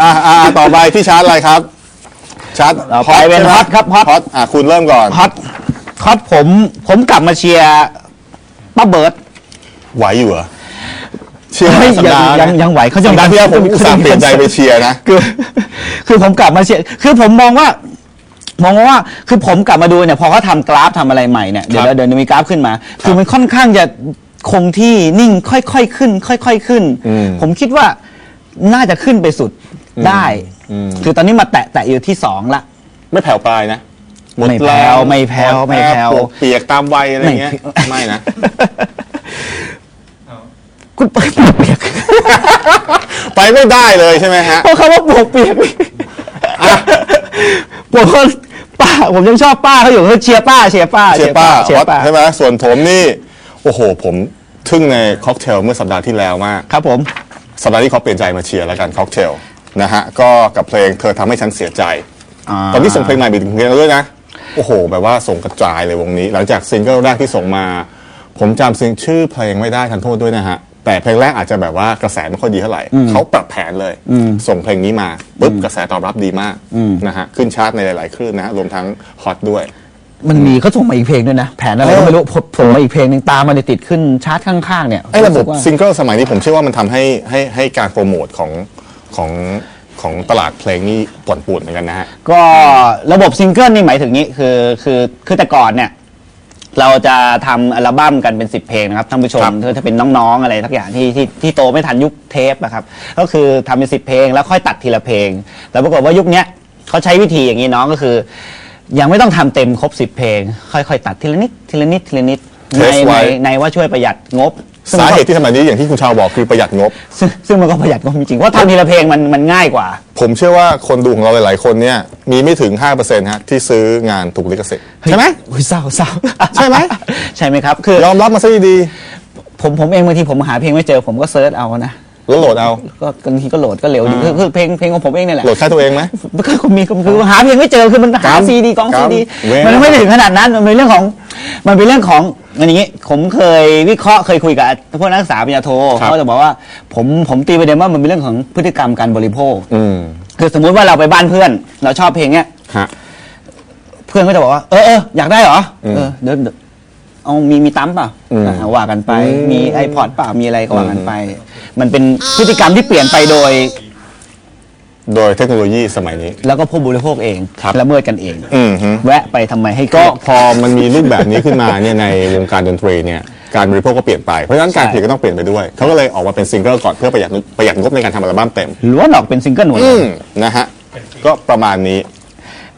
อ่าอ่าต่อไปที่ชาร์จอะไรครับ ชาร์จต่อไปเป็นใช่ไหมฮอตครับฮอต ฮอตอะคุณเริ่มก่อนฮอตฮอตผมผมกลับมาเชียร์ป้าเบิร์ดไหวอยู่เหรอเชียร์เฮ้ยสัปดาห์ยังนะยังไหวเขาสัยัปงดาห์ที่แล้วผมอุตส่าห์เปลี่ยนใจไปเชียร์นะ คือคือผมกลับมาเชียร์คือผมมองว่า มองว่าคือผมกลับมาดูเนี่ยพอเขาทำกราฟทำอะไรใหม่เนี่ยเดี๋ยวครับ เดี๋ยวมีกราฟขึ้นมา คือมันค่อนข้างจะคงที่นิ่งค่อยๆขึ้น ค่อย ๆขึ้น อืม ผมคิดว่า น่าจะขึ้นไปสุดได้ อืมคือตอนนี้มาแตะแตะอยู่ที่สองละ ไม่แผ่วปลายนะหดไม่แผ่วรงไม่แผ่วไม่แผ่วปวดเปียกตามวัยอะไรเงี้ย ไม่นะ คุณไปปวกเปียกไปไม่ได้เลยใช่ไหมฮะ เพราะคำว่าปวกเปียกผมก็ป้าผมยังชอบป้าเขาอยู่เขาเชียร์ป้าเชียร์ป้าเชียร์ป้าเชียร์ป้า ใช่ไหมส่วนผมนี่ โอ้โห ผมทึ่งในค็อกเทลเมื่อสัปดาห์ที่แล้วมาก ครับผม สัปดาห์นี้เขาเปลี่ยนใจมาเชียร์แล้วกันค็อกเทลนะฮะก็กับเพลงเธอทำให้ฉันเสียใจ ตอนนี้ส่งเพลงใหม่ไปถึงเพลงแล้วด้วยนะ โอ้โห แบบว่าส่งกระจายเลยวงนี้ หลังจากซิงเกิลแรกที่ส่งมา ผมจำซิงชื่อเพลงไม่ได้ทันโทษด้วยนะฮะ แต่เพลงแรกอาจจะแบบว่ากระแสไม่ค่อยดีเท่าไหร่ เขาปรับแผนเลย ส่งเพลงนี้มาปุ๊บกระแสตอบรับดีมากนะฮะ ขึ้นชาร์ตในหลาย ๆ คลื่นนะฮะรวมทั้งฮอตด้วย มันมีเขาส่งมาอีกเพลงด้วยนะ แผนอะไรก็ไม่รู้ผมส่งมาอีกเพลงหนึ่งตามมาติดขึ้นชาร์ตข้างๆเนี่ยไอ้ระบบสึกว่าซิงเกิลสมัยนี้ผมเชื่อว่ามันทำให้ให้ให้การโปรโมทของของของตลาดเพลงนี่ป่วนป่วนเหมือนกันนะฮะ ก็ระบบซิงเกิลนี่หมายถึงนี้คือคือคือแต่ก่อนเนี่ย เราจะทำอัลบั้มกันเป็น 10 เพลงนะครับท่านผู้ชมครับ ถ้าเป็นน้องๆอะไรทักอย่างที่ที่ที่โตไม่ทันยุคเทปนะครับ ก็คือทำเป็น 10 เพลงแล้วค่อยตัดทีละเพลง แต่ปรากฏว่ายุคเนี้ยเขาใช้วิธีอย่างนี้น้องก็คือ ยังไม่ต้องทำเต็มครบ10เพลง ค่อยๆ ตัดทีละนิดทีละนิดทีละนิดใน Test ไว้ ในในว่าช่วยประหยัดงบซึ่งสามันก็เหตุที่สมัยนี้อย่างที่คุณชาวบอกคือประหยัดงบ ซึ่งซึ่งมันก็ประหยัดงบจริงๆเพราะทำทีละเพลงมันมันง่ายกว่า ผมเชื่อว่าคนดูของเราหลายๆคนเนี่ยมีไม่ถึง 5%ฮะที่ซื้องานถูกลิขสิทธิ์ใช่ไหมอุ๊ยเศร้าเศร้าใช่ไหม ใช่ไหมครับ คือยอมรับมาซะดีผมผมเองบางทีผมหาเพลงไม่เจอผมก็เซิร์ชเอานะๆ แล้วโหลดเอาก็บางทีก็โหลดก็เร็วดีคือคือเพลงเพลงของผมเองนี่แหละโหลดแค่ตัวเองไหมก็มีคือหาเพลงไม่เจอคือมันหาครับซีดีกองครัซีบดีเว้ยมันไม่ได้ถึงขนาดนั้นมันเป็นเรื่องของมันเป็นเรื่องของมันอย่างงี้ผมเคยวิเคราะห์เคยคุยกับพวกนักศึกษาปริญญาโทครับเขาจะบอกว่าผมผมตีประเด็นว่ามันเป็นเรื่องของพฤติกรรมการบริโภคอืมคือสมมุติว่าเราไปบ้านเพื่อน เราชอบเพลงเนี้ยฮะเพื่อนก็จะบอกว่าเออเอออยากได้เหรออืมเออเดี๋ยว เดี๋ยวเอามีมีตั้มเปล่าอืมอ่าว่ากันไปอืมมีไอพอดเปล่ามีอะไรก็ว่ากันไป มันเป็นพฤติกรรมที่เปลี่ยนไปโดย โดยเทคโนโลยีสมัยนี้ แล้วก็ผู้บริโภคเองครับ ละเมิดกันเอง อืมฮึ แวะไปทำไมให้ก็ก็ พอมันมีรูปแบบนี้ขึ้นมาเนี่ยในวงการดนตรีเนี่ยการบริโภคก็เปลี่ยนไป เพราะฉะนั้นการผลิตก็ต้องเปลี่ยนไปด้วย เขาก็เลยออกมาเป็นซิงเกิลก่อนเพื่อประหยัดประหยัดงบในการทำอัลบั้มเต็ม ล้วนออกเป็นซิงเกิลหมดอืมนะฮะ ก็ประมาณนี้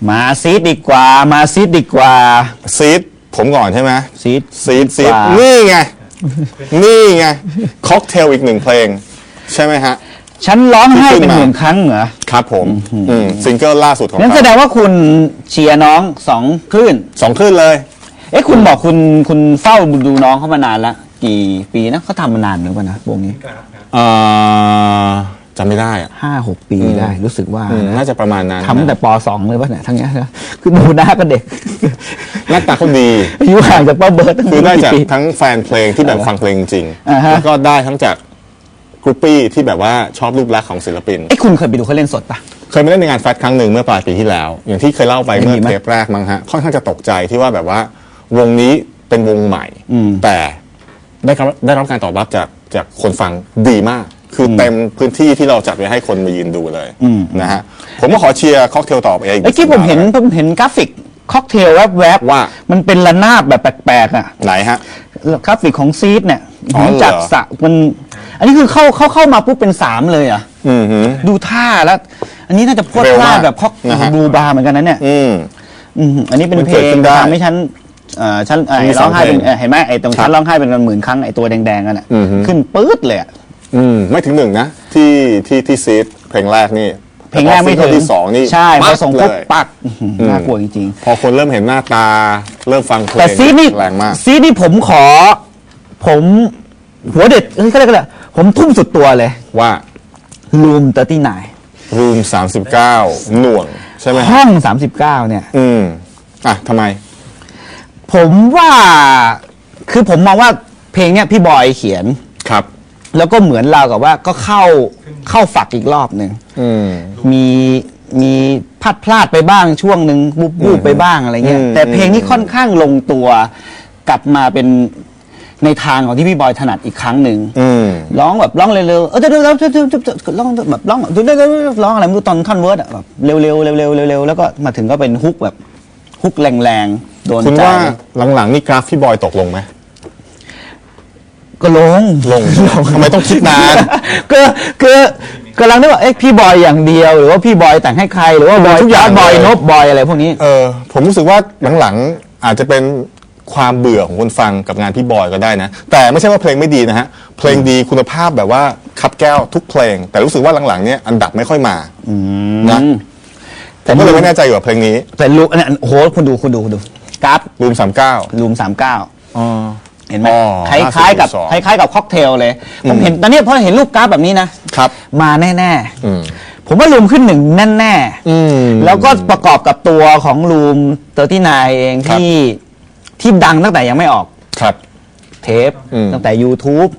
มาซีดดีกว่า มาซีดดีกว่า ซีด ผมก่อนใช่ไหมซีดซีดซีดกว่านี่ไง นี่ไง ค็อกเทลอีกหนึ่งเพลง ใช่ไหมฮะ ฉันร้องไห้ที่ขึ้เป็นนมาหมื่นครั้งเหรอ ครับผมอืมซิงเกิลล่าสุดของนั่นแสดเขางว่าคุณเชียร์น้องสองคลื่น สองคลื่นเลย เอ๊ะคุณบอกคุณคุณเฝ้าดูน้องเขามานานละกี่ปีนะเขาทำมานานหรือเปล่านะวงนี้ เอ่อ จำไม่ได้อะห้าหกปีได้ รู้สึกว่าอืมน่าจะประมาณนั้นทำตั้งแต่ปสองเลยป่ะเนี่ยทั้งเนี้ยนะคือดูหน้าก็เด็ก หน้าตาเขาดี อายุห่างจากป้าเบิร์ดตั้งคือได้กี่จากปี ทั้งแฟนเพลงที่แบบฟังเพลงจริง อ่าฮะ แล้วก็ได้ทั้งจากกรุ๊ปปี้ที่แบบว่าชอบรูปลักษณ์ของศิลปิน ไอ้ยคุณเคยไปดูเขาเล่นสดปะ เคยไปเล่นในงานแฟตครั้งหนึ่งเมื่อปลายปีที่แล้ว อย่างที่เคยเล่าไปเมื่อดีไหมเทปแรกมั้งฮะค่อนข้างจะตกใจที่ว่าแบบว่าวงนี้เป็นวงใหม่อืมแต่ได้รับได้รับการตอบรับจากจากคนฟังดีมาก คือเต็มพื้นที่ที่เราจัดไว้ให้คนมายืนดูเลยนะฮะผมก็ขอเชียร์ค็อกเทลต่อไปเองไอ้ยที่ผมเห็นผมเห็นกราฟิกค็อกเทลแวบๆว่า มันเป็นระนาบแบบแปลกๆอะไหนฮะกราฟิกของซีดเนี่ยอ๋อเหรอจากสะมัน อันนี้คือเข้าเข้าเข้ามาปุ๊บเป็นสามเลยอะอืมฮึดูท่าแล้ว อันนี้น่าจะโพดเร็วพลาดมากแบบค็อกนะฮะบูบาร์เหมือนกันนะเนี่ยอืมอืมอันนี้เป็นมันเพเกิลดงขึ้นได้ทำให้ฉันเอ่อฉันเอ่อมีสร้อองงไห้เป็นเพลงเอ่อเห็นไหมไอ้ตรงครัฉับนร้องไห้เป็นกันหมื่นครั้งไอ้ตัวแดงๆกันอะอือฮึขึ้นปื๊ดเลยอะ อืมไม่ถึงหนึ่งนะ ที่ที่ที่ซีดเพลงแรกนี่เพลงแรกไม่ถึงที่สองนี่ใช่พอส่งปุ๊บเลยปักอื้อหือน่ากลัวจริงพอคนเริ่มเห็นหน้าตา เริ่มฟังเพลๆงแต่ซีดนี่แรงมากซีดนี่ผมขอ ผมหัวเด็ดเฮ้ยก็ได้ก็ได้ผมทุ่มสุดตัวเลยว่ารูมเตอร์ตี้ไนรูม39หน่วง ใช่ไหมฮะห้อง39เนี่ย อืมอะทำไม ผมว่าคือผมมองว่าเพลงเนี้ยพี่บอยเขียนครับ แล้วก็เหมือนเราวกับว่าก็เข้าเข้าฝักอีกรอบหนึ่งอืม มีมีพลาดพลาดไปบ้างช่วงหนึ่งบุบบูบไปบ้างอะไรเงี้ยอืม แต่เพลงนี้ค่อนข้างลงตัว กลับมาเป็นในทางของที่พี่บอยถนัดอีกครั้งหนึ่ง อืม ร้องแบบร้องเร็วๆเออเดี๋ยวๆๆๆๆร้องแบบร้องแบบเร็วๆๆร้องอะไรไม่รู้ตอนท่อนเวิร์ดอะแบบเร็วๆเร็วๆเร็วๆแล้วก็มาถึงก็เป็นฮุกแบบฮุกแรงๆโดนคุณใจว่าหลังๆนี่กราฟพี่บอยตกลงไหม ก็ลง ลงทำไมต้องคิดนานคือคือกำลังนึกว่าเอ้พี่บอยอย่างเดียว หรือว่าพี่บอยแต่งให้ใครหรือว่าบอยทุกอย่างบอยเลย นบบอยอะไรพวกนี้ เออผมรู้สึกว่าหลังๆอาจจะเป็นความเบื่อของคนฟังกับงานพี่บอยก็ได้นะ แต่ไม่ใช่ว่าเพลงไม่ดีนะฮะ เพลงดีคุณภาพแบบว่าคับแก้วทุกเพลง แต่รู้สึกว่าหลังๆเนี่ยอันดับไม่ค่อยมานะผมก็เลยไม่แน่ใจอยู่กับเพลงนี้แต่รูอันนี้โอ้โหคุณดูคุณดูคุณดูกราฟรูมสามเก้า รูมสามเก้า เห็นไหมอ๋อคล้ายๆกับ50.2คล้ายๆกับค็อกเทลเลย ผมเห็นตอนนี้พอเห็นรูปกราฟแบบนี้นะครับ มาแน่อืมๆผมว่ารูมขึ้นหนึ่งแน่อืม ๆ แล้วก็ประกอบกับตัวของรูมเตอร์ที่นเองครับ ที่ที่ดังตั้งแต่ยังไม่ออก ครับ เทปอืมตั้งแต่ YouTube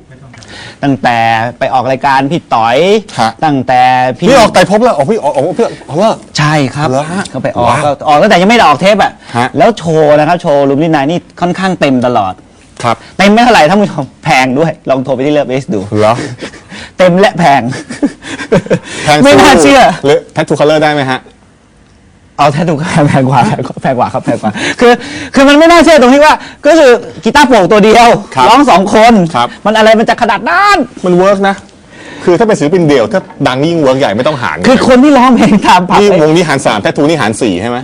ตั้งแต่ไปออกรายการพี่ต๋อยฮะ ตั้งแต่พี่พี่ออกไตรภพแล้วออกพี่ออกออกพี่ออกแล้ว ใช่ครับเหรอฮะก็ไปออกว้าวก็ออกตั้งแต่ยังไม่ได้ออกเทปอะฮะ แล้วโชว์นะครับ โชว์ลุมที่นายนี่ค่อนข้างเต็มตลอด ครับเต็มไม่เท่าไหร่ท่านผู้ชมแพงด้วย ลองโทรไปที่เลิฟเอสดู เหรอเต็มและแพง แพงไม่น่าเชื่อ หรือแททูคัลเลอร์ได้ไหมฮะ เอาแท้ถูกแพงกว่าแพงกว่าครับแพงกว่าคือคือมันไม่น่าเชื่อตรงที่ว่า ก็คือกีตาร์โปร่งตัวเดียวครับร้องสองคนครับ มันอะไรมันจะขนาดนั้น มันเวิร์กนะ คือถ้าเป็นศิลปินเดี่ยว ถ้าดังยิ่งเวิร์กใหญ่ไม่ต้องหารคือคนที่ร้องเพลงตามผับนี่ไอ้วงนี้หารสามแททูนี่หารสี่ใช่ไหม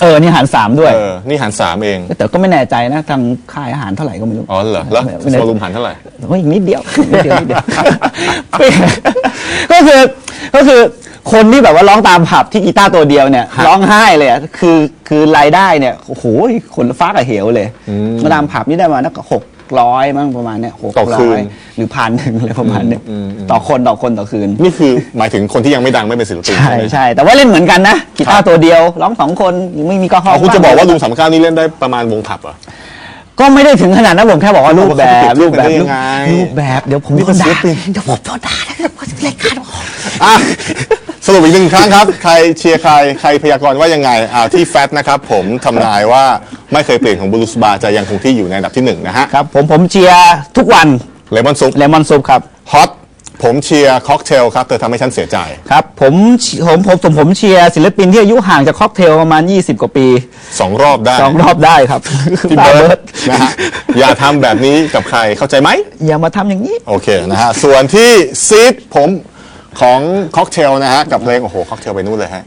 เออนี่หารสามด้วย เออ นี่หารสามเอง แต่ก็ไม่แน่ใจนะทางค่ายอาหารเท่าไหร่ก็ไม่รู้อ๋อเหรอ แล้วไม่โซแน่ลูมหารเท่าไหร่โอ้ยอีกนิดเดียวนิดเดียวนิดเดียวก็คือก็คือ คนที่แบบว่าร้องตามผับที่กีตาร์ตัวเดียวเนี่ยฮะร้องไห้เลยอะคือคือรายได้เนี่ยโอ้โหคนละฟ้ากับเหวเลยอืมมาตามผับนี่ได้มานักหกร้อยมั้งประมาณเนี่ยหกต่อคืร้อนยหรือพันหนึ่งอะไรประมาณเนี่ยอืมอืมต่อคนต่อคนต่อคืน นี่คือหมายถึงคนที่ยังไม่ดังไม่เป็นศิลปินใช่ไหมใช่แต่ว่าเล่นเหมือนกันนะกีตาร์ตัวเดียวร้องสองคนไม่มีกระหออ๋อคุณจะบอกว่าลุงสามเก้านี่เล่นได้ประมาณวงผับเหรอ ก็ไม่ได้ถึงขนาดนั้นผมแค่บอกว่ารูปแบบเขารูเปรีปยบเทียบกันได้ยัแบบรูปงไงรูปแบบเดี๋ยวผมนี่โดเป็นนด่าศิลปิน เดี๋ยวผมโดนด่านะเดี๋ยวรายการบอกอะสรุปอีกหนึ่งครั้งครับ ใครเชียร์ใครใครพยากรณ์ว่ายังไงอ่าที่แฟตนะครับผมทำนายว่าไม่เคยเปลี่ยนของบลูสบาจะยังคงที่อยู่ในอันดับที่หนึ่งนะฮะครับผมผมเชียร์ทุกวันเลมอนซุปเลมอนซุปครับฮอต ผมเชียร์ค็อกเทลครับ เธอทำให้ฉันเสียใจ ครับผมผมผมผมผมเชียร์ศิลปินที่อายุห่างจากค็อกเทลประมาณ 20 กว่าปีสองรอบได้สองรอบได้ครับพี่ตาเบิเบิร์ร์ดดนะฮะอย่าทำแบบนี้กับใครเข้าใจไหม อย่ามาทำอย่างนี้ โอเคนะฮะ ส่วนที่ซีดผมของค็อกเทลนะฮะ กับเพลง โอ้โห ค็อกเทลไปนู่นเลยฮะ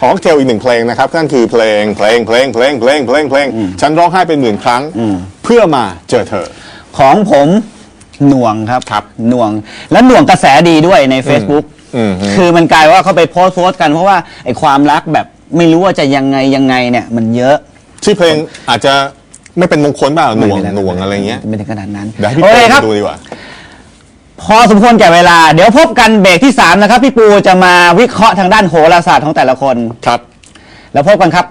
ของค็อกเทลอีกหนึ่งเพลงนะครับ นั่นคือเพลงเพลงเพลงเพลงเพลงเพลงเพลงฉันร้องไห้เป็นหมื่นครั้ง เพื่อมาเจอเธอ ของผม หน่วงครับครับหน่วง และหน่วงกระแสดีด้วยใน Facebook อืมอืม คือมันกลายว่าเขาไปโพสต์โพสต์กันเพราะว่าไอ้ความรักแบบไม่รู้ว่าจะยังไงยังไงเนี่ยมันเยอะชื่อเพลงอาจจะไม่เป็นมงคลเปล่าหน่วงม่เป็หน่วงอะไรเงี้ยไม่ถึงขนาดนั้นเดี๋ยวให้พี่โอปูเคครับดูดีกว่า พอสมควรแก่เวลา เดี๋ยวพบกันเบรกที่ 3 นะครับ พี่ปูจะมาวิเคราะห์ทางด้านโหราศาสตร์ของแต่ละคน ครับ แล้วพบกันครับ